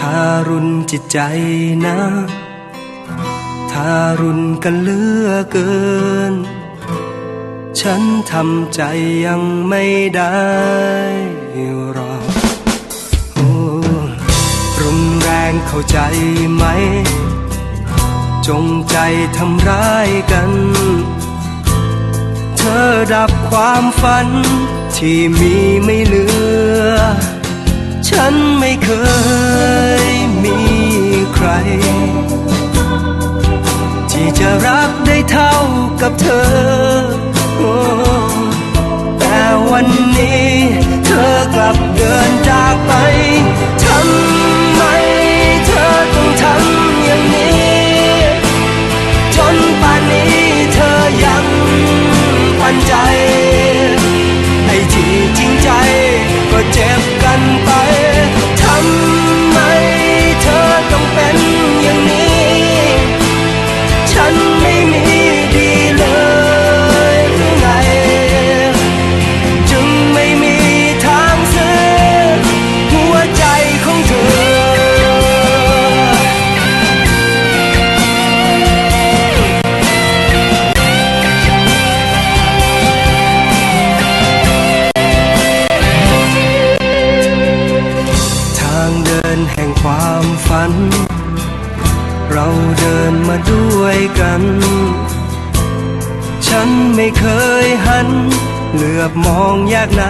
ทารุณจิตใจนะทารุณกันเลือเกิน ฉันทำใจยังไม่ได้หรอกโอ้รุนแรงเข้าใจไหม จงใจทำร้ายกัน เธอดับความฝันที่มีไม่เหลือ ฉันไม่เคยมี ด้วยกัน ฉันไม่เคยหัน เหลือบมองแยกไหน